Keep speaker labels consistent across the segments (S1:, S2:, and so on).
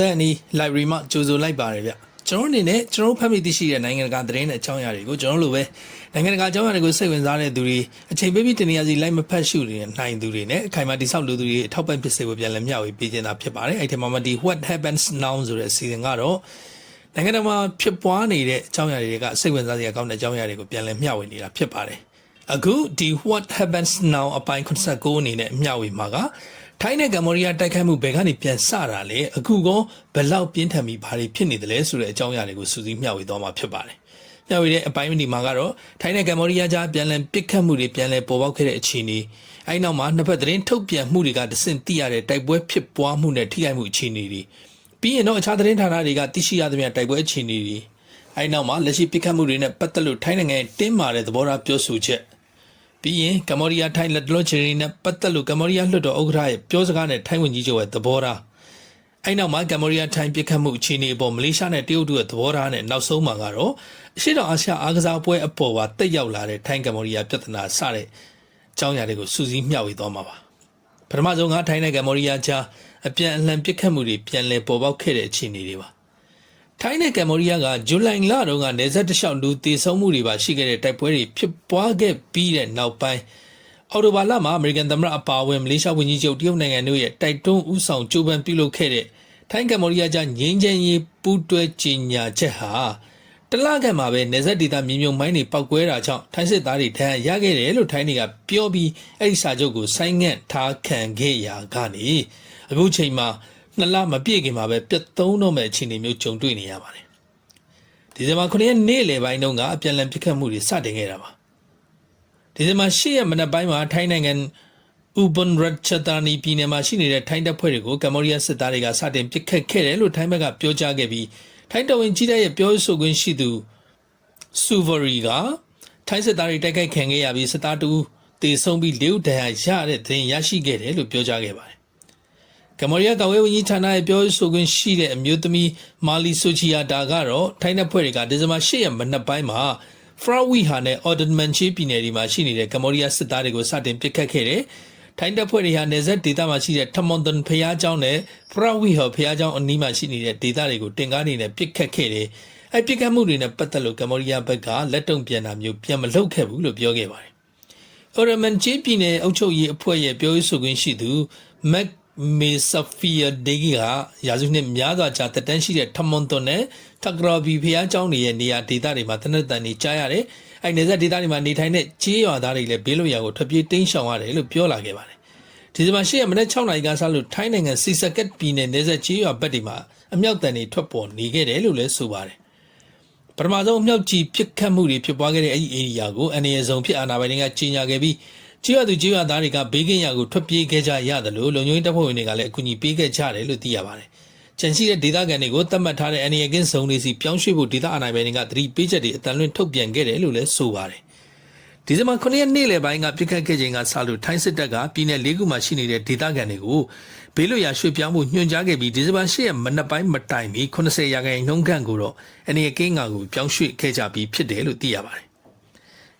S1: ဆက်အနီ library မှာကြိုဆိုလိုက်ပါတယ်ဗျကျွန်တော်အနေနဲ့ကျွန်တော်ဖတ်မိသိရှိတဲ့နိုင်ငံတကာသတင်းနဲ့အကြောင်းအရာတွေကိုကျွန်တော်လိုပဲနိုင်ငံတကာအကြောင်းအရာတွေကိုစိတ်ဝင်စားတဲ့သူတွေအချိန်ပေးပြီးတနေရာစီလိုက်မဖတ်ရှုနေတဲ့နိုင်သူတွေနဲ့အခိုင်အမာတိဆောက်လူသူတွေအထောက်ပံ့ဖြစ်စေဖို့ပြန်လည်မျှဝေပေးခြင်းသာဖြစ်ပါတယ်အဲ့ဒီမှာမှဒီ what happens now ဆိုတဲ့အစီအစဉ်ကတော့နိုင်ငံတော်မှာဖြစ်ပွားနေတဲ့အကြောင်းအရာတွေကစိတ်ဝင်စားစရာကောင်းတဲ့အကြောင်းအရာတွေကိုပြန်လည်မျှဝေနေတာဖြစ်ပါတယ်အခုဒီ what happens now အပိုင်း89အနေနဲ့မျှဝေမှာက ထိုင်းနဲ့ကမ္ဘောဒီးယားတိုက်ခိုက်မှုဘယ်ကနေပြန်စတာလဲအခုကောဘယ်လောက်ပြင်းထန်ပြီးဘာတွေဖြစ်နေသလဲဆိုတဲ့အကြောင်းအရာတွေကိုစူးစီးမျှဝေသွားမှာဖြစ်ပါတယ်။မျှဝေတဲ့အပိုင်းဒီမှာကတော့ထိုင်းနဲ့ကမ္ဘောဒီးယားကြားပြန်လည်ပစ်ခတ်မှုတွေပြန်လည်ပေါ်ပေါက်ခဲ့တဲ့အခြေအနေအဲဒီနောက်မှာနှစ်ဖက်သတင်းထုတ်ပြန်မှုတွေကတဆင့်သိရတဲ့တိုက်ပွဲဖြစ်ပွားမှုနဲ့ထိခိုက်မှုအခြေအနေတွေပြီးရင်တော့အခြားသတင်းဌာနတွေကသိရှိရသမျှတိုက်ပွဲအခြေအနေတွေအဲဒီနောက်မှာလက်ရှိပစ်ခတ်မှုတွေနဲ့ပတ်သက်လို့ထိုင်းနိုင်ငံရဲ့တင်းမာတဲ့သဘောထားပြောဆိုချက် ပြီးရင်ကမ္ဘောဒီးယားထိုင်းလက်တလောချီရီနဲ့ပတ်သက်လို့ကမ္ဘောဒီးယားလွှတ်တော်ဥက္ကဋ္ဌရဲ့ပြောစကားနဲ့ထိုင်းဝန်ကြီးချုပ်ရဲ့သဘောထားအဲ့နောက်မှာကမ္ဘောဒီးယားထိုင်းပြစ်ခတ်မှုအခြေအနေအပေါ်မလေးရှားနဲ့တရုတ်တို့ရဲ့သဘောထားနဲ့နောက်ဆုံးမှာကတော့အရှိတောင်အာရှအားကစားပွဲအပေါ်ပါတက်ရောက်လာတဲ့ထိုင်းကမ္ဘောဒီးယားပြဿနာစတဲ့အကြောင်းအရာတွေကိုစူးစီးမျှဝေသွားမှာပါပထမဆုံးကထိုင်းနဲ့ကမ္ဘောဒီးယားကြားအပြန်အလှန်ပြစ်ခတ်မှုတွေပြန်လည်ပေါ်ပေါက်ခဲ့တဲ့အခြေအနေတွေပါ ထိုင်းနဲ့ကမ္ဘောဒီးယားကဇူလိုင်လတုန်းကနေဆက်တလျှောက်လူတည်ဆုံမှုတွေပါရှိခဲ့တဲ့တိုက်ပွဲတွေဖြစ်ပွားခဲ့ပြီးတဲ့နောက်ပိုင်းအော်တိုဘာလမှာအမေရိကန်သမ္မတအပါအဝင်မလေးရှားဝန်ကြီးချုပ်တရုတ်နိုင်ငံတို့ရဲ့တိုက်တွန်းဥဆောင်ကြိုးပမ်းပြုလုပ်ခဲ့တဲ့ထိုင်းကမ္ဘောဒီးယားကြားငြိမ်းချမ်းရေးပူးတွဲကြေညာချက်ဟာတလကမှာပဲနေဆက်ဒေတာမြေမြုံမိုင်းတွေပောက်ကွဲတာကြောင့်ထိုင်းစစ်သားတွေထမ်းရခဲ့တယ်လို့ထိုင်းတွေကပြောပြီးအဲ့ဒီစာချုပ်ကိုဆိုင်းငံ့ထားခံခဲ့ရာကနေအခုချိန်မှာ နှစ်လမပြည့်ခင်မှာပဲပြတ်သုံးတော့မဲ့အခြေအနေမျိုးကြုံတွေ့နေရပါတယ်ဒီဇင်ဘာ9ရက်နေ့လယ်ပိုင်းတုန်းကအပြန်အလှန်ပြစ်ခတ်မှုတွေစတင်ခဲ့တာပါဒီဇင်ဘာ10ရက်မနက်ပိုင်းမှာထိုင်းနိုင်ငံဥဘွန်ရချတာနီပြည်နယ်မှာရှိနေတဲ့ထိုင်းတပ်ဖွဲ့တွေကိုကမ္ဘောဒီးယားစစ်သားတွေကစတင်ပစ်ခတ်ခဲ့တယ်လို့ထိုင်းဘက်ကပြောကြားခဲ့ပြီးထိုင်းတော်ဝင်ကြီးတဲ့ရဲ့ပြောဆိုခွင့်ရှိသူဆူဗရီကထိုင်းစစ်သားတွေတိုက်ခိုက်ခံခဲ့ရပြီးစစ်သားတူတေဆုံးပြီးလေဦးဒဏ်ရာရတဲ့တဲ့ရရှိခဲ့တယ်လို့ပြောကြားခဲ့ပါတယ် ကမ္ဘောဒီးယားကာဝေးဝန်ကြီးဌာနရဲ့ပြောဆိုခွင့်ရှိတဲ့အမျိုးသမီးမာလီဆိုချီယာတာကတော့ထိုင်းတပ်ဖွဲ့တွေကဒီဇင်ဘာ10ရက်မနက်ပိုင်းမှာဖရာဝီဟာနဲ့အော်ဒန်မန်ချီပြည်နယ်တွေမှာရှိနေတဲ့ကမ္ဘောဒီးယားစစ်သားတွေကိုစတင်ပစ်ခတ်ခဲ့တယ်။ထိုင်းတပ်ဖွဲ့တွေဟာနေဆက်ဒေသမှာရှိတဲ့ထမွန်တန်ဖျားကျောင်းနဲ့ဖရာဝီဟော်ဖျားကျောင်းအနီးမှာရှိနေတဲ့ဒေသတွေကိုတင်ကားနေနဲ့ပစ်ခတ်ခဲ့တယ်။အဲပစ်ခတ်မှုတွေနဲ့ပတ်သက်လို့ကမ္ဘောဒီးယားဘက်ကလက်တုံ့ပြန်တာမျိုးပြန်မလုပ်ခဲ့ဘူးလို့ပြောခဲ့ပါတယ်။အော်ရမန်ချီပြည်နယ်အုပ်ချုပ်ရေးအဖွဲ့ရဲ့ပြောရေးဆိုခွင့်ရှိသူမက် မေဆာဖီယာဒေဂီကရာစုနှစ်များစွာကြာတက်တန်းရှိတဲ့ထမွန်တွန်နဲ့ထကရာဘီဖျားကျောင်းတွေရဲ့နေရာဒေသတွေမှာတနက်တန်နေကြားရတယ်။အဲဒီနေဆက်ဒေသတွေမှာနေထိုင်တဲ့ကြေးရွာသားတွေလည်းဘေးလွတ်ရာကိုထွက်ပြေးတိမ်းရှောင်ရတယ်လို့ပြောလာခဲ့ပါတယ်။ဒီဇင်ဘာ၈ရက်မနေ့6နာရီကစလို့ထိုင်းနိုင်ငံစီစကက်ပြည်နယ်နေဆက်ကြေးရွာဘက်တွေမှာအမြောက်တန်တွေထွက်ပေါ်နေခဲ့တယ်လို့လည်းဆိုပါတယ်။ပထမဆုံးအမြောက်ကြီးပြစ်ခတ်မှုတွေဖြစ်ပွားခဲ့တဲ့အဲဒီဧရိယာကိုအနေအဆုံဖြစ်အာဏာပိုင်တွေကကြီးညာခဲ့ပြီး ကြေးရွာသူကြေးရွာသားတွေကဘေးကင်းရာကိုထွက်ပြေးခဲ့ကြရတယ်လို့လုံခြုံရေးတပ်ဖွဲ့ဝင်တွေကလည်းအကူအညီပေးခဲ့ကြတယ်လို့သိရပါတယ်။ကြံရှိတဲ့ဒေသခံတွေကိုသတ်မှတ်ထားတဲ့အနေအကင်းစုံတွေစီပြောင်းရွှေ့ဖို့ဒေသအာဏာပိုင်တွေကသတိပေးချက်တွေအတန်လွင့်ထုတ်ပြန်ခဲ့တယ်လို့လည်းဆိုပါတယ်။ဒီဇင်ဘာ9ရက်နေ့လယ်ပိုင်းကပြစ်ခတ်ခဲ့ချိန်ကစလို့ထိုင်းစစ်တပ်ကပြည်내၄ခုမှာရှိနေတဲ့ဒေသခံတွေကိုဘေးလွတ်ရာရွှေ့ပြောင်းမှုညွှန်ကြားခဲ့ပြီးဒီဇင်ဘာ10ရက်မနက်ပိုင်းမတိုင်မီ80ရာခိုင်နှုန်းခန့်ကိုတော့အနေအကင်းငါကိုပြောင်းရွှေ့ခဲ့ကြပြီးဖြစ်တယ်လို့သိရပါတယ်။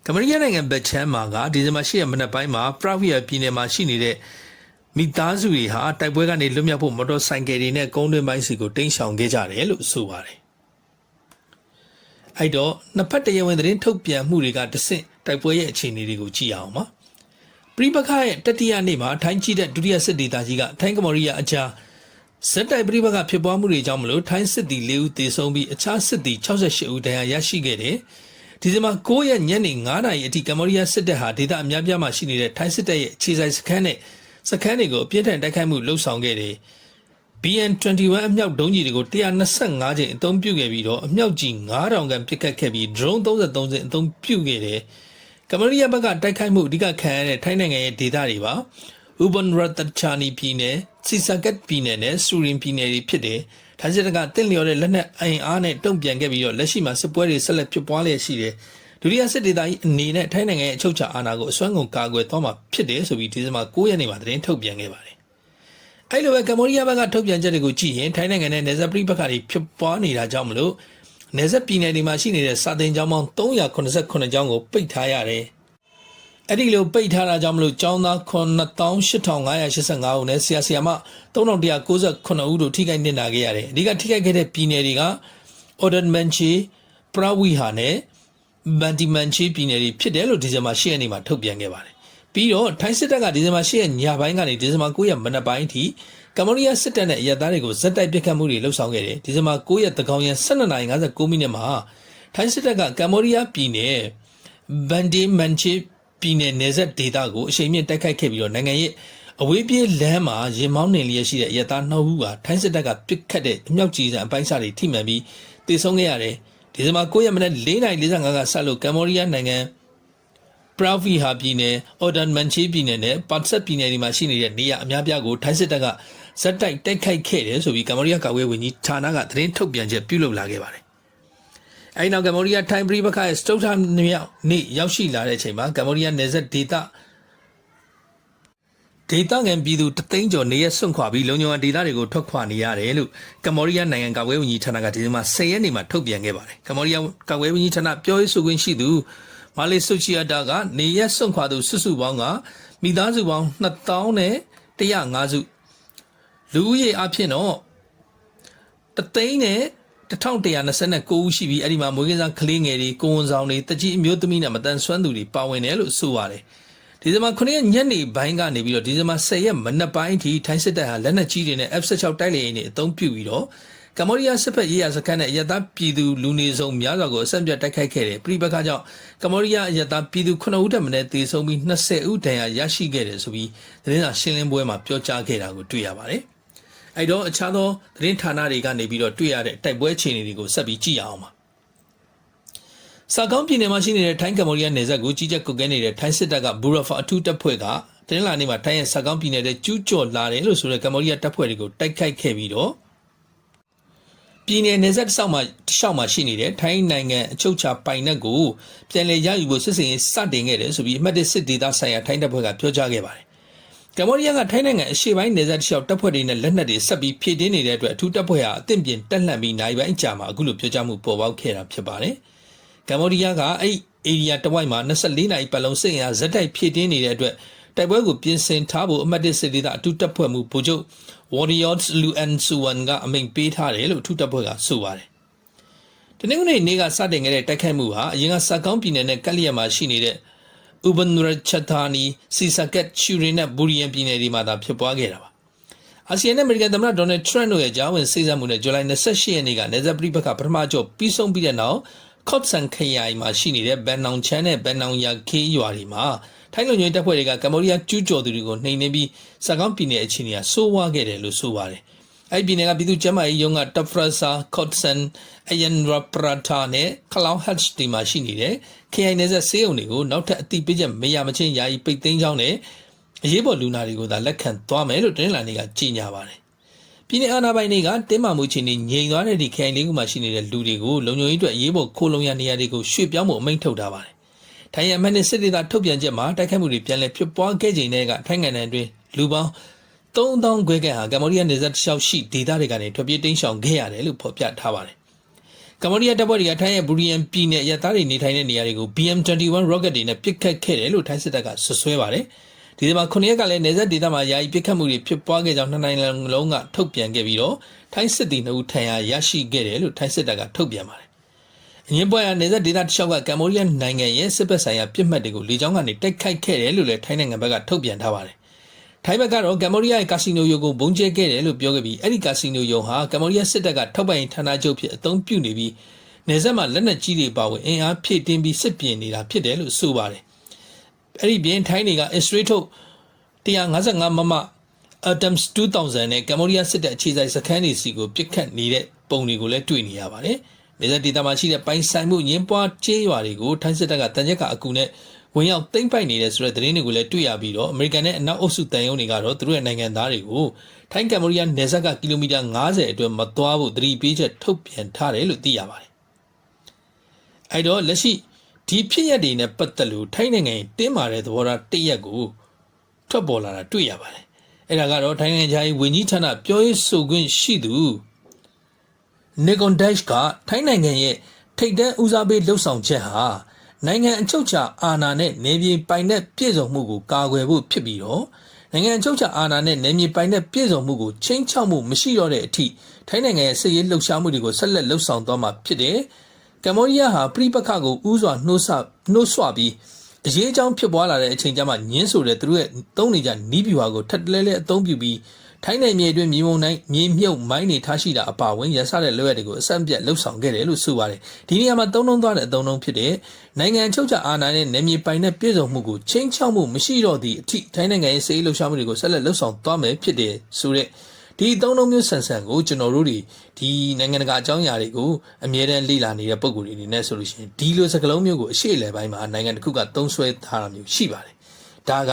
S1: ကမ္ဘောဒီးယားနိုင်ငံဘက်ချမ်းမှာကဒီဇင်ဘာ10ရက်မနက်ပိုင်းမှာပရဗီယာပြည်နယ်မှာရှိနေတဲ့မိသားစုတွေဟာတိုက်ပွဲကနေလွတ်မြောက်ဖို့မော်တော်ဆိုင်ကယ်တွေနဲ့ကုန်းတွင်းပိုင်းစီကိုတင်းရှောင်ခဲ့ကြတယ်လို့ဆိုပါတယ်။အဲ့တော့နှစ်ဖက်တရားဝင်သတင်းထုတ်ပြန်မှုတွေကတဆင့်တိုက်ပွဲရဲ့အခြေအနေတွေကိုကြည့်အောင်ပါ။ပြိပခရဲ့တတိယနေ့မှာထိုင်းကြီးတဲ့ဒုတိယစစ်ဒေသကြီးကထိုင်းကမော်ရီးယားအကြားစက်တိုက်ပြိပခဖြစ်ပွားမှုတွေကြောင့်မလို့ထိုင်းစစ်သည်၄ဦးသေဆုံးပြီးအခြားစစ်သည်68ဦးဒဏ်ရာရရှိခဲ့တယ်။ ဒီဇင်ဘာ9ရက်ညနေ9နာရီအထိကမ္ဘောဒီးယားစစ်တပ်ဟာဒေသအများပြားမှာရှိနေတဲ့ထိုင်းစစ်တပ်ရဲ့အခြေစိုက်စခန်းနဲ့စခန်းတွေကိုအပြင်းထန်တိုက်ခိုက်မှုလှုပ်ဆောင်ခဲ့တယ်။ BN21 အမြောက်ဒုံးကြီးတွေကို125ချိန်အသုံးပြုခဲ့ပြီးတော့အမြောက်ကြီး9000ခန့်ပစ်ခတ်ခဲ့ပြီး drone 33စင်အသုံးပြုခဲ့တယ်။ကမ္ဘောဒီးယားဘက်ကတိုက်ခိုက်မှုအဓိကခံရတဲ့ထိုင်းနိုင်ငံရဲ့ဒေသတွေပါ။ Ubon Ratchathani ပြည်နယ်၊စီဆာကတ်ပြည်နယ်နဲ့စူရင်ပြည်နယ်တွေဖြစ်တယ်။ ထိုင်းစစ်တပ်ကတင့်လျော်တဲ့လက်နက်အင်အားနဲ့တုံ့ပြန်ခဲ့ပြီးတော့လက်ရှိမှာစစ်ပွဲတွေဆက်လက်ဖြစ်ပွားလျက်ရှိတယ်။ဒုတိယစစ်ဒေသကြီးအနေနဲ့ထိုင်းနိုင်ငံရဲ့အချုပ်ချာအာဏာကိုအစွမ်းကုန်ကာကွယ်သွားမှာဖြစ်တယ်ဆိုပြီးဒီဇင်ဘာ9ရက်နေ့မှာသတင်းထုတ်ပြန်ခဲ့ပါတယ်။အဲ့လိုပဲကမ္ဘောဒီးယားဘက်ကထုတ်ပြန်ချက်တွေကိုကြည့်ရင်ထိုင်းနိုင်ငံနဲ့နေဇပရိဘက်ကတွေဖြစ်ပွားနေတာကြောင့်မလို့နေဇပြည်နယ်တွေမှာရှိနေတဲ့စာတင်ကျောင်းပေါင်း389ကျောင်းကိုပိတ်ထားရတယ်။ အဲ့ဒီလိုပိတ်ထားတာကြောင့်မလို့ចောင်းသား988585ဦးနဲ့ဆရာဆရာမ3198ဦးတို့ထိခိုက်နေတာခဲ့ရတယ်အဓိကထိခိုက်ခဲ့တဲ့ပြည်နယ်တွေက Oden Manchi ပရဝီဟာနဲ့မန်တီမန်ချီပြည်နယ်တွေဖြစ်တယ်လို့ဒီဇင်ဘာ10ရက်နေ့မှာထုတ်ပြန်ခဲ့ပါတယ်ပြီးတော့ထိုင်းစစ်တပ်ကဒီဇင်ဘာ10ရက်ညပိုင်းကနေဒီဇင်ဘာ9ရက်မနက်ပိုင်းထိကမ္ဘောဒီးယားစစ်တပ်နဲ့အရက်သားတွေကိုဇက်တိုက်ပစ်ခတ်မှုတွေလှုပ်ဆောင်ခဲ့တယ်ဒီဇင်ဘာ9ရက်တကောင်ရက်12:59မိနစ်မှာထိုင်းစစ်တပ်ကကမ္ဘောဒီးယားပြည်နယ်ဘန်ဒီမန်ချီ ပြည်နယ်နယ်စပ်ဒေသကိုအရှိန်မြင့်တိုက်ခိုက်ခဲ့ပြီးတော့နိုင်ငံရဲ့အဝေးပြေးလမ်းမှာရင်မောင်းနေလျက်ရှိတဲ့ရက်သားနှစ်ဦးကထိုင်းစစ်တပ်ကပစ်ခတ်တဲ့အမြောက်ကြီးစံအပိုင်းစားတွေထိမှန်ပြီးတေဆုံးခဲ့ရတယ်ဒီဇင်ဘာ9ရက်မနက်4:45ကစလို့ကမ္ဘောဒီးယားနိုင်ငံပရာဗီဟာပြည်နယ်အော်ဒန်မန်ချီပြည်နယ်နဲ့ပတ်ဆက်ပြည်နယ်တွေမှာရှိနေတဲ့နေရာအများပြားကိုထိုင်းစစ်တပ်ကဇက်တိုက်တိုက်ခိုက်ခဲ့တယ်ဆိုပြီးကမ္ဘောဒီးယားကာကွယ်ရေးဝန်ကြီးဌာနကသတင်းထုတ်ပြန်ချက်ပြုလုပ်လာခဲ့ပါတယ်။ အဲဒီနောက်ကမ္ဘောဒီးယားထိုင်းပရိပခရဲ့စတုတ်ထမြောက်နေ့ရောက်ရှိလာတဲ့အချိန်မှာကမ္ဘောဒီးယားနယ်စပ်ဒေသဒေသခံပြည်သူတသိန်းကျော်နေရဆွန့်ခွာပြီးလုံခြုံရေးဒေသတွေကိုထွက်ခွာနေရတယ်လို့ကမ္ဘောဒီးယားနိုင်ငံကာကွယ်ရေးဝန်ကြီးဌာနကဒီနေ့မှာ10ရက်နေ့မှာထုတ်ပြန်ခဲ့ပါတယ်။ကမ္ဘောဒီးယားကာကွယ်ရေးဝန်ကြီးဌာနပြောရေးဆိုခွင့်ရှိသူမာလေးဆုချီယာတာကနေရဆွန့်ခွာသူစုစုပေါင်းကမိသားစုပေါင်း2000နဲ့105စုလူဦးရေအဖြစ်တော့တသိန်းနဲ့ 1129ဦးရှိပြီးအဲ့ဒီမှာမွေးကစားကလေးငယ်တွေကိုဝန်ဆောင်တွေတကြီးအမျိုးသမီးနဲ့မတန်ဆွမ်းသူတွေပါဝင်တယ်လို့ဆိုပါတယ်ဒီဇင်ဘာ9ရက်ညနေပိုင်းကနေပြီးတော့ဒီဇင်ဘာ10ရက်မနက်ပိုင်းအထိထိုင်းစစ်တပ်ဟာလက်နက်ကြီးတွေနဲ့ F16 တိုက်လေယာဉ်တွေအသုံးပြုပြီးတော့ကမ္ဘောဒီးယားစစ်ဖက်ရေးရာစခန်းနဲ့ရတပြည်သူလူနေစုံများစွာကိုအဆက်ပြတ်တိုက်ခိုက်ခဲ့တယ်ပြိပခါကြောင့်ကမ္ဘောဒီးယားရတပြည်သူ9ဦးတက်မင်းသေဆုံးပြီး20ဦးဒဏ်ရာရရှိခဲ့တယ်ဆိုပြီးသတင်းစာရှင်းလင်းပွဲမှာပြောကြားခဲ့တာကိုတွေ့ရပါတယ် အဲ့တော့အခြားသောသတင်းဌာနတွေကနေပြီးတော့တွေ့ရတဲ့တိုက်ပွဲအခြေအနေတွေကိုဆက်ပြီးကြည့်ရအောင်ပါစာကောင်းပြည်နယ်မှာရှိနေတဲ့ထိုင်းကမ္ဘောဒီးယားနယ်စပ်ကိုကြီးကြပ်ကုတ်ကဲနေတဲ့ထိုင်းစစ်တပ်ကဘူရာဖာအထူးတပ်ဖွဲ့ကတင်းလာနေမှာထိုင်းရဲ့စာကောင်းပြည်နယ်တဲ့ကျူးကျော်လာတယ်လို့ဆိုတဲ့ကမ္ဘောဒီးယားတပ်ဖွဲ့တွေကိုတိုက်ခိုက်ခဲ့ပြီးတော့ပြည်နယ်နယ်စပ်တစ်ဆောက်မှာတစ်လျှောက်မှာရှိနေတဲ့ထိုင်းနိုင်ငံအချုပ်ချာပိုင်နက်ကိုပြန်လည်ရယူဖို့စစ်စင်ရေးစတင်ခဲ့တယ်ဆိုပြီးအမှတ်၁စစ်ဒေသဆိုင်ရာထိုင်းတပ်ဖွဲ့ကပြောကြားခဲ့ပါတယ် ကမ္ဘောဒီးယားကထိုင်းနိုင်ငံအရှေ့ပိုင်းနယ်စပ်တစ်လျှောက်တပ်ဖွဲ့တွေနဲ့လက်နက်တွေဆက်ပြီးဖြည့်တင်းနေတဲ့အတွက်အထူးတပ်ဖွဲ့ဟာအသင့်ပြင်တက်လှမ်းပြီးနိုင်ပိုင်းအကြာမှာအခုလိုပြောကြားမှုပေါ်ပေါက်ခဲ့တာဖြစ်ပါတယ်။ကမ္ဘောဒီးယားကအဲ့အေရီယာတဝိုက်မှာ24နိုင်ပတ်လုံးစစ်ရင်အားဇက်တိုက်ဖြည့်တင်းနေတဲ့အတွက်တိုက်ပွဲကိုပြင်ဆင်ထားဖို့အမှတ်၁စစ်ဒေသအထူးတပ်ဖွဲ့မှုဗိုလ်ချုပ် Warriors Luan Suwan ကအမိန့်ပေးထားတယ်လို့အထူးတပ်ဖွဲ့ကဆိုပါတယ်။တနင်္ဂနွေနေ့ကစတင်ခဲ့တဲ့တိုက်ခိုက်မှုဟာအရင်ကစက်ကောင်းပြည်နယ်နဲ့ကက်လျက်မှာရှိနေတဲ့ Uban Ratchathani, Sisaket, Churin နဲ့ Burian ပြည်နယ်တွေမှာသာဖြစ်ပွားခဲ့တာပါ။အာဆီယံနဲ့အမေရိကန်သမ္မတဒေါ်နယ်ထရန့်တို့ရဲ့ကြားဝင်စိတ်ဆက်မှုနဲ့ဇူလိုင်28ရက်နေ့ကနေဇက်ပရိပခပထမကျော်ပြီးဆုံးပြီးတဲ့နောက်ကော့ဆန်ခရိုင်မှာရှိနေတဲ့ဘန်နောင်ချန်နဲ့ဘန်နောင်ယာခေးရွာတွေမှာထိုင်းလူမျိုးတပ်ဖွဲ့တွေကကမ္ဘောဒီးယားကျူးကျော်သူတွေကိုနှိမ်နင်းပြီးစကောင်းပြည်နယ်အခြေအနေကဆိုးဝါးခဲ့တယ်လို့ဆိုပါတယ်။ အဲ့ဒီပြည်နယ်ကပြည်သူ့ကျန်းမာရေးရုံးကတဖရဆာကော့ဆန်အယန်ရပရတာနဲ့ခလောင်ဟတ်ချ်တီမှာရှိနေတဲ့ခရိုင်နယ်စပ်ဆေးရုံတွေကိုနောက်ထပ်အတိပေးချက်မရမချင်းယာယီပိတ်သိမ်းကြောင်းနဲ့အရေးပေါ်လူနာတွေကိုသာလက်ခံသွားမယ်လို့တင်းလာနေကကြေညာပါတယ်။ပြည်내အာဏာပိုင်တွေကတင်းမာမှုချင်းနေငြိမ်သွားတဲ့ဒီခရိုင်လေးခုမှာရှိနေတဲ့လူတွေကိုလုံခြုံရေးအတွက်အရေးပေါ်ခိုးလုံရနေရာတွေကိုရွှေ့ပြောင်းဖို့အမိန့်ထုတ်ထားပါတယ်။ထိုင်းရမန်နဲ့စစ်ဒေသထုတ်ပြန်ချက်မှာတိုက်ခိုက်မှုတွေပြန်လည်ဖြစ်ပွားခဲ့ချိန်တည်းကထိုင်းနိုင်ငံတွင်လူပေါင်း 3000ခွဲခန့်ဟာကမ္ဘောဒီးယားနယ်စပ်တစ်လျှောက်ရှိဒေသတွေကနေထွက်ပြေးတိမ်းရှောင်ခဲ့ရတယ်လို့ဖော်ပြထားပါတယ်။ကမ္ဘောဒီးယားတပ်ဖွဲ့တွေကထိုင်းရဲ့ဘူရီယန်ပြည်နယ်ရသားတွေနေထိုင်တဲ့နေရာတွေကို BM21 rocket တွေနဲ့ပစ်ခတ်ခဲ့တယ်လို့ထိုင်းစစ်တပ်ကဆွဆွဲပါတယ်။ဒီဇင်ဘာ9ရက်ကလည်းနယ်စပ်ဒေသမှာယာယီပစ်ခတ်မှုတွေဖြစ်ပွားခဲ့ကြောင်းနှစ်နိုင်ငံလုံးကထုတ်ပြန်ခဲ့ပြီးတော့ထိုင်းစစ်သည်နှုတ်ထံရရရှိခဲ့တယ်လို့ထိုင်းစစ်တပ်ကထုတ်ပြန်ပါတယ်။အငင်းပွဲဟာနေဆက်ဒေသတစ်လျှောက်ကကမ္ဘောဒီးယားနိုင်ငံရဲ့စစ်ဘက်ဆိုင်ရာပြစ်မှတ်တွေကိုလေကြောင်းကနေတိုက်ခိုက်ခဲ့တယ်လို့လည်းထိုင်းနိုင်ငံဘက်ကထုတ်ပြန်ထားပါတယ်။ ထိုင်းဘက်ကတော့ကမ္ဘောဒီးယားရဲ့ကာစီနိုယိုကိုဘုံကျဲခဲ့တယ်လို့ပြောခဲ့ပြီးအဲ့ဒီကာစီနိုယိုဟာကမ္ဘောဒီးယားစစ်တပ်ကထောက်ပံ့ရေးဌာနချုပ်ဖြစ်အသုံးပြုနေပြီးနေဆက်မှာလက်နက်ကြီးတွေပါဝင်အင်အားဖြည့်တင်းပြီးစစ်ပြင်နေတာဖြစ်တယ်လို့ဆိုပါတယ်။အဲ့ဒီပြင်ထိုင်းတွေကအစ္စရေးထုတ်155မမ Atoms 2000နဲ့ကမ္ဘောဒီးယားစစ်တပ်အခြေစိုက်စခန်းတွေစီကိုပစ်ခတ်နေတဲ့ပုံတွေကိုလည်းတွေ့နေရပါတယ်။နေဆက်ဒေသမှာရှိတဲ့ပိုင်ဆိုင်မှုညင်းပွားကျေးရွာတွေကိုထိုင်းစစ်တပ်ကတန်ချက်ကအကူနဲ့ ဝင်ရောက်သိမ်းပိုက်နေတဲ့ဆိုတဲ့သတင်းတွေကိုလည်းတွေ့ရပြီးတော့အမေရိကန်နဲ့အနောက်အုပ်စုတန်ယုံတွေကတော့သူတို့ရဲ့နိုင်ငံသားတွေကိုထိုင်းကမ္ဘောဒီးယားနယ်စပ်ကကီလိုမီတာ90အတွင်းမသွားဖို့သတိပေးချက်ထုတ်ပြန်ထားတယ်လို့သိရပါတယ်။အဲတော့လက်ရှိဒီဖြစ်ရပ်တွေနဲ့ပတ်သက်လို့ထိုင်းနိုင်ငံတင်းမာတဲ့သဘောထားတရက်ကိုထွက်ပေါ်လာတာတွေ့ရပါတယ်။အဲဒါကတော့ထိုင်းနိုင်ငံခြားရေးဝန်ကြီးဌာနပြောရေးဆိုခွင့်ရှိသူနီကွန်ဒက်ရှ်ကထိုင်းနိုင်ငံရဲ့ထိပ်တန်းဦးစားပေးလှုပ်ဆောင်ချက်ဟာ နိုင်ငံအချုပ်အခြာအာဏာနဲ့နေပြည်ပိုင်တဲ့ပြည်စုံမှုကိုကာကွယ်ဖို့ဖြစ်ပြီးတော့နိုင်ငံအချုပ်အခြာအာဏာနဲ့နေပြည်ပိုင်တဲ့ပြည်စုံမှုကိုချင်းချောက်မှုမရှိတော့တဲ့အထိထိုင်းနိုင်ငံရဲ့စစ်ရေးလှုပ်ရှားမှုတွေကိုဆက်လက်လှုပ်ဆောင်သွားမှာဖြစ်တယ်။ကမ္ဘောဒီးယားဟာပြိပခကိုဥစွာနှိုးဆနှိုးဆွပြီးအရေးအကြောင်းဖြစ်ပွားလာတဲ့အချိန်ကျမှညင်းဆိုတဲ့သူတို့ရဲ့သုံးနေကြနီးပြူဟာကိုထပ်တလဲလဲအသုံးပြုပြီး ထိုင်းနယ်မြေအတွင်းမြေမုံတိုင်းမြေမြုပ်မိုင်းတွေထားရှိတာအပါအဝင်ရဆတဲ့လွရက်တွေကိုအဆက်ပြတ်လှုပ်ဆောင်ခဲ့တယ်လို့ဆိုပါတယ်ဒီနေရာမှာသုံးလုံးသွားတဲ့အသုံးလုံးဖြစ်တဲ့နိုင်ငံချုပ်ချအာဏာနဲ့နယ်မြေပိုင်တဲ့ပြည်စုံမှုကိုချင်းချောက်မှုမရှိတော့သည့်အထိထိုင်းနိုင်ငံရဲ့စေရေးလှုပ်ရှားမှုတွေကိုဆက်လက်လှုပ်ဆောင်သွားမယ်ဖြစ်တယ်ဆိုတဲ့ဒီအသုံးလုံးမျိုးဆန်ဆန်ကိုကျွန်တော်တို့တွေဒီနိုင်ငံတကာအကြောင်းအရာတွေကိုအမြဲတမ်းလေ့လာနေတဲ့ပုံကိုယ်တွေအနေနဲ့ဆိုလို့ရှိရင်ဒီလိုစကားလုံးမျိုးကိုအရှိအလယ်ပိုင်းမှာနိုင်ငံတစ်ခုကသုံးဆွဲထားတာမျိုးရှိပါတယ်ဒါက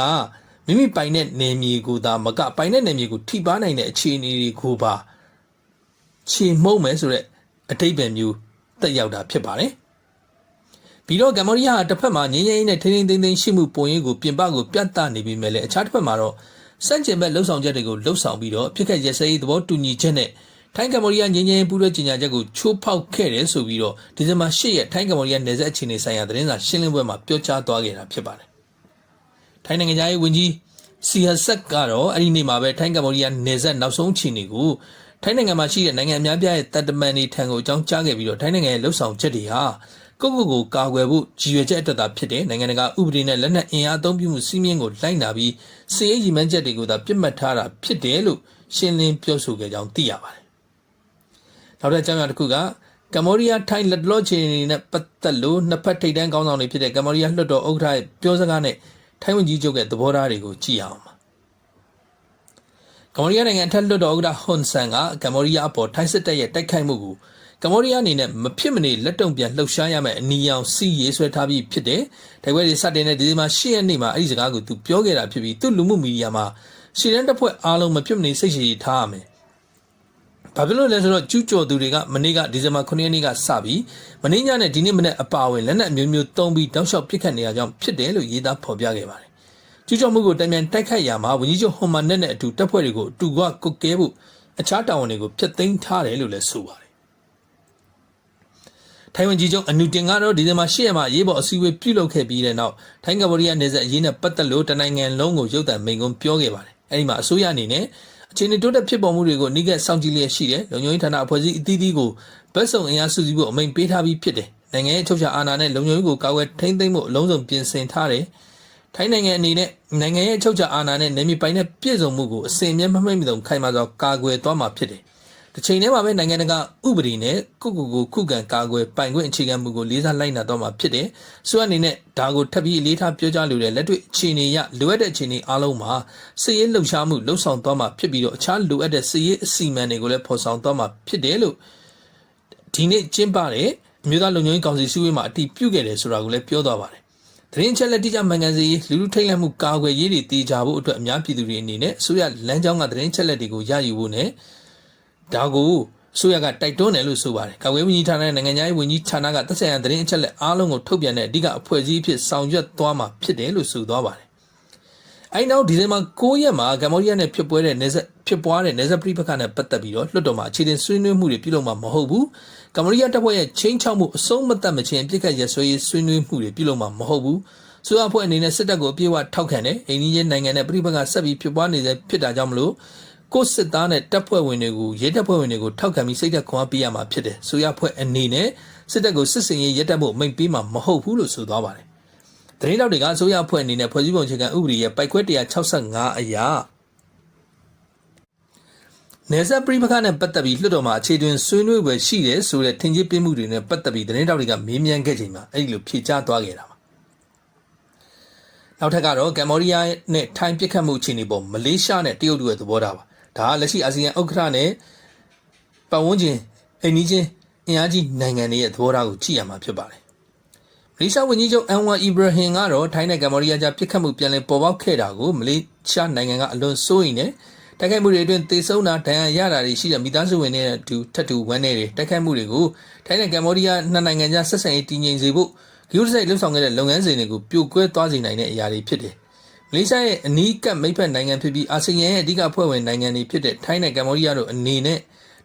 S1: မိမိပိုင်တဲ့နယ်မြေကိုသာမကပိုင်တဲ့နယ်မြေကိုထိပါနိုင်တဲ့အခြေအနေတွေကိုပါချေမှုတ်မယ်ဆိုတဲ့အတိတ်ပဲမျိုးတက်ရောက်တာဖြစ်ပါတယ်ပြီးတော့ကမ္ဘောဒီးယားဟာတစ်ဖက်မှာငင်းငင်းနဲ့ထိန်းထိန်းသိမ်းသိမ်းရှိမှုပုံရိပ်ကိုပြင်ပကိုပြတ်သားနေပြီးမြဲလေအခြားတစ်ဖက်မှာတော့စန့်ကျင်ဘက်လှုပ်ဆောင်ချက်တွေကိုလှုပ်ဆောင်ပြီးတော့ဖြစ်ခဲ့ရစရေးသဘောတူညီချက်နဲ့ထိုင်းကမ္ဘောဒီးယားငင်းငင်းပူးတွဲကြေညာချက်ကိုချိုးဖောက်ခဲ့တယ်ဆိုပြီးတော့ဒီဇင်ဘာ10ရက်ထိုင်းကမ္ဘောဒီးယားနယ်စပ်အခြေအနေဆိုင်ရာသတင်းစာရှင်းလင်းပွဲမှာပြောကြားသွားခဲ့တာဖြစ်ပါတယ် ထိုင်းနိုင်ငံသားရေးဝန်ကြီးစီဟဆက်ကတော့အဲ့ဒီနေ့မှာပဲထိုင်းကမ္ဘောဒီးယားနယ်စပ်နောက်ဆုံးအခြေအနေကိုထိုင်းနိုင်ငံမှာရှိတဲ့နိုင်ငံအများပြားရဲ့တပ်တမန်တွေထံကိုအကြောင်းကြားခဲ့ပြီးတော့ထိုင်းနိုင်ငံရဲ့လှုပ်ဆောင်ချက်တွေဟာကိုယ့်ကိုယ်ကိုကာကွယ်ဖို့ရည်ရွယ်ချက်အတွက်သာဖြစ်တဲ့နိုင်ငံတကာဥပဒေနဲ့လက်နက်အင်အားအသုံးပြုမှုစီးမြင့်ကိုလိုက်နာပြီးစီးရေးရည်မှန်းချက်တွေကိုသာပြစ်မှတ်ထားတာဖြစ်တယ်လို့ရှင်းလင်းပြောဆိုခဲ့ကြောင်းသိရပါတယ်။နောက်တစ်ကြောင်းအရာတစ်ခုကကမ္ဘောဒီးယားထိုင်းလက်လော့ချီနေနဲ့ပတ်သက်လို့နှစ်ဖက်ထိပ်တန်းကောင်းဆောင်တွေဖြစ်တဲ့ကမ္ဘောဒီးယားလွှတ်တော်ဥက္ကဋ္ဌရဲ့ပြောစကားနဲ့ ထိုင်းဝန်ကြီးချုပ်ရဲ့သဘောထားတွေကိုကြည့်အောင်ပါကမ္ဘောဒီးယားနိုင်ငံထက်လွတ်တော်ဥက္ကဋ္ဌဟွန်ဆန်ကကမ္ဘောဒီးယားအပေါ်ထိုင်းစစ်တပ်ရဲ့တိုက်ခိုက်မှုကိုကမ္ဘောဒီးယားအနေနဲ့မဖြစ်မနေလက်တုံပြန်လှုပ်ရှားရမယ့်အနီရောင်စီရေးဆွဲထားပြီးဖြစ်တယ်။တိုက်ပွဲတွေစတင်တဲ့ဒီဇင်ဘာ10ရက်နေ့မှာအဲ့ဒီစကားကိုသူပြောခဲ့တာဖြစ်ပြီးသူ့လူမှုမီဒီယာမှာရှီရန်တပ်ဖွဲ့အားလုံးမဖြစ်မနေစိတ်ရှည်ထားရမယ်။ ဘာဖြစ်လို့လဲဆိုတော့ကျူးကျော်သူတွေကမနေ့ကဒီဇင်ဘာ9ရက်နေ့ကစပြီးမနေ့ညနဲ့ဒီနေ့မနေ့အပါအဝင်လက်နက်မျိုးမျိုးတုံးပြီးတောက်လျှောက်ပစ်ခတ်နေရကြောင်းဖြစ်တယ်လို့ရေးသားဖော်ပြခဲ့ပါတယ်။ကျူးကျော်မှုကိုတံမြန်တိုက်ခိုက်ရမှာဝန်ကြီးချုပ်ဟွန်မန်နဲ့နဲ့အတူတပ်ဖွဲ့တွေကိုအတူကကုတ်ကဲဖို့အခြားတာဝန်တွေကိုဖျက်သိမ်းထားတယ်လို့လည်းဆိုပါတယ်ထိုင်ဝမ်ကြီးချုပ်အနူတင်ကတော့ဒီဇင်ဘာ10ရက်မှာရေးပေါ်အစည်းအဝေးပြုလုပ်ခဲ့ပြီးတဲ့နောက်ထိုင်းကမ္ဘောဒီးယားနယ်စပ်အရေးနဲ့ပတ်သက်လို့တနိုင်ငံလုံးကိုရုပ်သံမိန့်ခွန်းပြောခဲ့ပါတယ်။အဲဒီမှာအစိုးရအနေနဲ့ အခြေအနေတိုးတက်ဖြစ်ပေါ်မှုတွေကိုအနိကစောင့်ကြည့်လျက်ရှိတယ်။လုံခြုံရေးဌာနအဖွဲ့အစည်းအသီးသီးကိုဗတ်စုံအင်အားစုစည်းဖို့အမိန့်ပေးထားပြီးဖြစ်တယ်။နိုင်ငံရဲ့ချုပ်ချာအာဏာနဲ့လုံခြုံရေးကိုကာကွယ်ထိန်းသိမ်းဖို့အလုံးစုံပြင်ဆင်ထားတယ်။ထိုင်းနိုင်ငံအနေနဲ့နိုင်ငံရဲ့ချုပ်ချာအာဏာနဲ့နေမြေပိုင်တဲ့ပြည်စုံမှုကိုအစဉ်အမြဲမမှိတ်မတုံခိုင်မာစွာကာကွယ်သွားမှာဖြစ်တယ်။ တစ်ချိန်တည်းမှာပဲနိုင်ငံတကာဥပဒေနဲ့ကုကုကိုခုခံကာကွယ်ပိုင်ခွင့်အခြေခံမှုကိုလေးစားလိုက်နာတော့မှာဖြစ်တယ်။ဆိုအနေနဲ့ဒါကိုထပ်ပြီးအလေးထားပြောကြားလိုတဲ့လက်တွေ့အခြေအနေရလိုအပ်တဲ့အခြေအနေအားလုံးမှာစစ်ရေးလှုပ်ရှားမှုလှုပ်ဆောင်သွားမှာဖြစ်ပြီးတော့အခြားလိုအပ်တဲ့စစ်ရေးအစီအမံတွေကိုလည်းဖော်ဆောင်သွားမှာဖြစ်တယ်လို့ဒီနေ့ကျင်းပတဲ့အမျိုးသားလုံခြုံရေးကောင်စီစည်းဝေးမှာအတည်ပြုခဲ့တယ်ဆိုတာကိုလည်းပြောသွားပါတယ်။သတင်းချက်လက်တိကျမှန်ကန်စေရေးလူလူထိတ်လန့်မှုကာကွယ်ရေးတွေတည်ကြဖို့အတွက်အများပြည်သူတွေအနေနဲ့အစိုးရလမ်းကြောင်းကသတင်းချက်လက်တွေကိုရယူဖို့နဲ့ ဒါကိုဆိုရကတိုက်တွန်းတယ်လို့ဆိုပါတယ်။ကာကွယ်ဝန်ကြီးဌာနနဲ့နိုင်ငံခြားရေးဝန်ကြီးဌာနကသက်ဆိုင်ရာသတင်းအချက်လက်အားလုံးကိုထုတ်ပြန်တဲ့အဓိကအဖွဲ့အစည်းဖြစ်ဆောင်ရွက်သွားမှာဖြစ်တယ်လို့ဆိုသွားပါတယ်။အဲဒီနောက်ဒီဇင်ဘာ9ရက်မှာကမ္ဘောဒီးယားနဲ့ဖြစ်ပွဲတဲ့နေဆက်ဖြစ်ပွားတဲ့နေဆက်ပြိပခနဲ့ပတ်သက်ပြီးတော့လွှတ်တော်မှာအခြေတင်ဆွေးနွေးမှုတွေပြုလုပ်မှာမဟုတ်ဘူး။ကမ္ဘောဒီးယားတပ်ဖွဲ့ရဲ့ချင်းချောက်မှုအဆုံးမတတ်မချင်းပြစ်ခတ်ရဆွေးဆွေးနွေးမှုတွေပြုလုပ်မှာမဟုတ်ဘူး။ဆိုအဖွဲ့အနေနဲ့စစ်တပ်ကိုအပြည့်အဝထောက်ခံတယ်။အိန္ဒိယနိုင်ငံနဲ့ပြိပခဆက်ပြီးဖြစ်ပွားနေတဲ့ဖြစ်တာကြောင့်မလို့ ကိုစစ်သားနဲ့တပ်ဖွဲ့ဝင်တွေကိုရဲတပ်ဖွဲ့ဝင်တွေကိုထောက်ခံပြီးစိတ်သက်ခွန်အားပေးရမှာဖြစ်တယ်။ဆိုရဖွဲ့အနေနဲ့စစ်တပ်ကိုစစ်စင်ရေးရဲတပ်ဖို့မိန့်ပေးမှာမဟုတ်ဘူးလို့ဆိုသွားပါတယ်။သတင်းတောက်တွေကအစိုးရဖွဲ့အနေနဲ့ဖွဲ့စည်းပုံအခြေခံဥပဒေရဲ့ပိုက်ခွဲ165အရာနေဆက်ပရိပခနဲ့ပတ်သက်ပြီးလွှတ်တော်မှာအခြေတွင်ဆွေးနွေးပွဲရှိတယ်ဆိုတဲ့ထင်ကြီးပြမှုတွေနဲ့ပတ်သက်ပြီးသတင်းတောက်တွေကမေးမြန်းခဲ့ချိန်မှာအဲ့ဒီလိုဖြေကြားသွားခဲ့တာပါနောက်ထပ်ကတော့ကမ္ဘောဒီးယားနဲ့ထိုင်းပြစ်ခတ်မှုအခြေအနေပေါ်မလေးရှားနဲ့တရုတ်တို့ရဲ့သဘောထားပါ ဒါကလက်ရှိအာဆီယံဥက္ကဋ္ဌနဲ့ပတ်ဝန်းကျင်အိမ်နီးချင်းအင်အားကြီးနိုင်ငံတွေရဲ့သဘောထားကိုကြည့်ရမှာဖြစ်ပါတယ်။မလေးရှားဝန်ကြီးချုပ်အန်ဝါအီဘရာဟင်ကတော့ထိုင်းနဲ့ကမ္ဘောဒီးယားကြားပြစ်ခတ်မှုပြန်လည်ပေါ်ပေါက်ခဲ့တာကိုမလေးရှားနိုင်ငံကအလွန်စိုးရိမ်တယ်။တိုက်ခိုက်မှုတွေအတွင်းသေဆုံးတာဒဏ်ရာရတာတွေရှိတဲ့မိသားစုဝင်တွေနဲ့အတူထပ်တူဝမ်းနေတယ်တိုက်ခိုက်မှုတွေကိုထိုင်းနဲ့ကမ္ဘောဒီးယားနှစ်နိုင်ငံကြားဆက်ဆံရေးတည်ငြိမ်စေဖို့ဂရုတစိုက်လှုပ်ဆောင်ခဲ့တဲ့လုပ်ငန်းစဉ်တွေကိုပြိုကွဲသွားစေနိုင်တဲ့အရာတွေဖြစ်တယ်။ မလေးရှားရဲ့အနီးကပ်မိတ်ဖက်နိုင်ငံဖြစ်ပြီးအာဆီယံရဲ့အဓိကအဖွဲ့ဝင်နိုင်ငံတွေဖြစ်တဲ့ထိုင်းနဲ့ကမ္ဘောဒီးယားတို့အနေနဲ့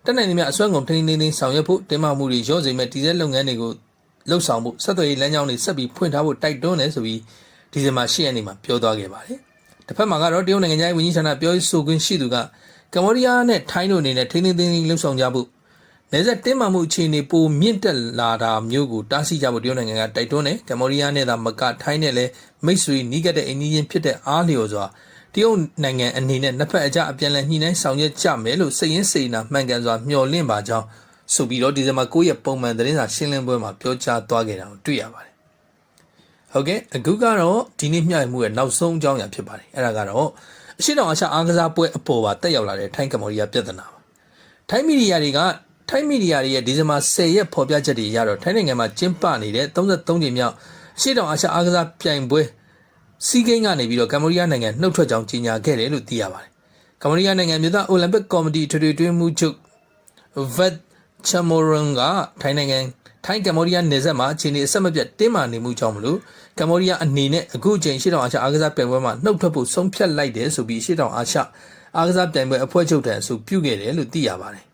S1: တက်နိုင်နေမြအစွမ်းကုန်ထိန်းသိမ်းသိမ်းဆောင်ရွက်ဖို့တင်မာမှုတွေရော့စေမဲ့တည်ဆဲလုပ်ငန်းတွေကိုလှုပ်ဆောင်မှုဆက်သွယ်ရေးလမ်းကြောင်းတွေဆက်ပြီးဖွင့်ထားဖို့တိုက်တွန်းတယ်ဆိုပြီးဒီဇင်ဘာ10ရက်နေ့မှာပြောသွားခဲ့ပါတယ်။တစ်ဖက်မှာကတော့တရုတ်နိုင်ငံသားဝန်ကြီးဌာနပြောရေးဆိုခွင့်ရှိသူကကမ္ဘောဒီးယားနဲ့ထိုင်းတို့အနေနဲ့ထိန်းသိမ်းသိမ်းလှုပ်ဆောင်ကြဖို့ နေဆက်တင်းမာမှုအခြေအနေပိုမြင့်တက်လာတာမျိုးကိုတားဆီးကြဖို့တရုတ်နိုင်ငံကတိုက်တွန်းတယ်ကမ္ဘောဒီးယားနဲ့သာမကထိုင်းနဲ့လည်းမိတ်ဆွေနီးကပ်တဲ့အိမ်နီးချင်းဖြစ်တဲ့အားလျော်စွာတရုတ်နိုင်ငံအနေနဲ့နှစ်ဖက်အကြအပြန်အလှန်ညှိနှိုင်းဆောင်ရွက်ကြမယ်လို့စိတ်ရင်းစေနာမှန်ကန်စွာမျှော်လင့်ပါကြောင်းဆိုပြီးတော့ဒီဇင်ဘာ9ရက်ပုံမှန်သတင်းစာရှင်းလင်းပွဲမှာပြောကြားသွားခဲ့တာကိုတွေ့ရပါတယ်ဟုတ်ကဲ့အခုကတော့ဒီနေ့မျှဝေမှုရဲ့နောက်ဆုံးအကြောင်းအရာဖြစ်ပါတယ်အဲ့ဒါကတော့အရှိတောင်အာရှအားကစားပွဲအပေါ်ပါတက်ရောက်လာတဲ့ထိုင်းကမ္ဘောဒီးယားပြည်ထနာပါထိုင်းမီဒီယာတွေက ထိုင်းမီဒီယာတွေရဲ့ဒီဇင်ဘာ10ရက်ဖော်ပြချက်တွေအရတော့ထိုင်းနိုင်ငံမှာကျင်းပနေတဲ့33ကြိမ်မြောက်အရှေ့တောင်အာရှအားကစားပြိုင်ပွဲစီးကိန်းကနေပြီးတော့ကမ္ဘောဒီးယားနိုင်ငံနှုတ်ထွက်ကြောင်းကြေညာခဲ့တယ်လို့သိရပါတယ်။ကမ္ဘောဒီးယားနိုင်ငံမြို့သားအိုလံပစ်ကော်မတီထွေထွေတွင်းမှုချုပ်ဗတ်ချမိုရွန်ကထိုင်းနိုင်ငံထိုင်းကမ္ဘောဒီးယားနယ်စပ်မှာအခြေအနေအဆက်မပြတ်တင်းမာနေမှုကြောင့်မလို့ကမ္ဘောဒီးယားအနေနဲ့အခုချိန်ရှေ့တောင်အာရှအားကစားပြိုင်ပွဲမှာနှုတ်ထွက်ဖို့ဆုံးဖြတ်လိုက်တယ်ဆိုပြီးရှေ့တောင်အာရှအားကစားပြိုင်ပွဲအဖွဲ့ချုပ်တန်အဆိုပြုခဲ့တယ်လို့သိရပါတယ်။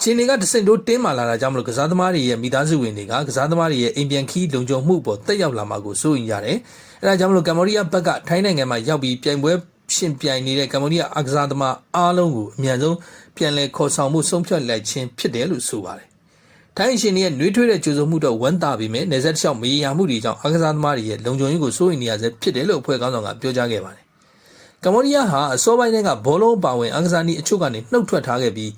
S1: ချင်းတွေကတစင်တို့တင်းမာလာတာကြောင့်မလို့ကစားသမားတွေရဲ့မိသားစုဝင်တွေကကစားသမားတွေရဲ့အိမ်ပြန်ခီးလုံခြုံမှုပေါ်တက်ရောက်လာမှာကိုစိုးရိမ်ကြတယ်။အဲဒါကြောင့်မလို့ကမ္ဘောဒီးယားဘက်ကထိုင်းနိုင်ငံမှာရောက်ပြီးပြိုင်ပွဲရှင်ပြိုင်နေတဲ့ကမ္ဘောဒီးယားအားကစားသမားအားလုံးကိုအမြန်ဆုံးပြန်လည်ခေါ်ဆောင်မှုဆုံးဖြတ်လိုက်ခြင်းဖြစ်တယ်လို့ဆိုပါတယ်။ထိုင်းရှင်တွေရဲ့နှွေးထွေးတဲ့ကြိုးစုံမှုတော့ဝန်တာပေမဲ့နေဆက်တစ်လျှောက်မရေရာမှုတွေကြောင့်အားကစားသမားတွေရဲ့လုံခြုံရေးကိုစိုးရိမ်နေရဆဲဖြစ်တယ်လို့အဖွဲ့ခေါင်းဆောင်ကပြောကြားခဲ့ပါတယ်။ကမ္ဘောဒီးယားဟာအစောပိုင်းကဘောလုံးပါဝင်အင်္ဂစားနည်းအချို့ကနေနှုတ်ထွက်ထားခဲ့ပြီး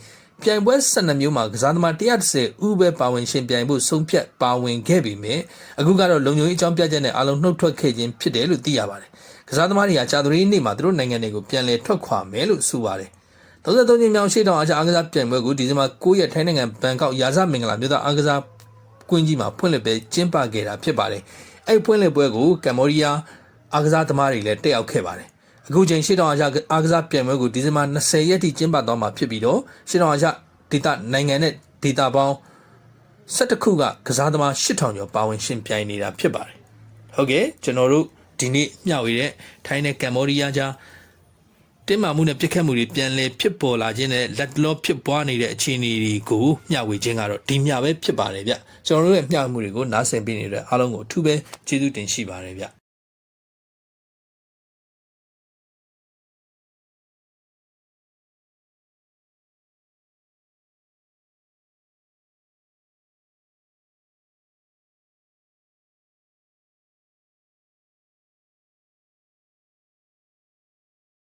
S1: ပြိုင်ပွဲ12မျိုးမှာကစားသမား130ဦးပဲပါဝင်ရှင်ပြိုင်ဖို့ဆုံးဖြတ်ပါဝင်ခဲ့ပေမဲ့အခုကတော့လုံခြုံရေးအကြောင်းပြချက်နဲ့အလုံးနှုတ်ထွက်ခဲ့ခြင်းဖြစ်တယ်လို့သိရပါတယ်။ကစားသမားတွေဟာကြာသပတေးနေ့မှာသူတို့နိုင်ငံတွေကိုပြန်လည်ထွက်ခွာမယ်လို့ဆိုပါတယ်။33ကြိမ်မြောက်ရှေ့တောင်အာရှအားကစားပြိုင်ပွဲကိုဒီဇင်ဘာ9ရက်ထိုင်းနိုင်ငံဘန်ကောက်ရာဇမင်္ဂလာမြို့သားအားကစားကွင်းကြီးမှာဖွင့်လှစ်ပွဲကျင်းပခဲ့တာဖြစ်ပါတယ်။အဲ့ဖွင့်လှစ်ပွဲကိုကမ္ဘောဒီးယားအားကစားသမားတွေလည်းတက်ရောက်ခဲ့ပါတယ်။ အခုချိန်ရှေ့တောင်အာရှအားကစားပြိုင်ပွဲကိုဒီဇင်ဘာ20ရက်ထိကျင်းပသွားမှာဖြစ်ပြီးတော့ရှေ့တောင်အာရှဒေသနိုင်ငံနဲ့ဒေသပေါင်း17ခုကကစားသမား8000ကျော်ပါဝင်ရှင်ပြိုင်နေတာဖြစ်ပါတယ်။ဟုတ်ကဲ့ကျွန်တော်တို့ဒီနေ့မျှဝေတဲ့ထိုင်းနဲ့ကမ္ဘောဒီးယားကြားတင်းမာမှုနဲ့ပြစ်ခတ်မှုတွေပြန်လည်ဖြစ်ပေါ်လာခြင်းနဲ့လက်တလောဖြစ်ပွားနေတဲ့အခြေအနေတွေကိုမျှဝေခြင်းကတော့ဒီမျှပဲဖြစ်ပါတယ်ဗျ။ကျွန်တော်တို့ရဲ့မျှဝေမှုတွေကိုနားဆင်ပေးနေတဲ့အားလုံးကိုအထူးပဲကျေးဇူးတင်ရှိပါတယ်ဗျ။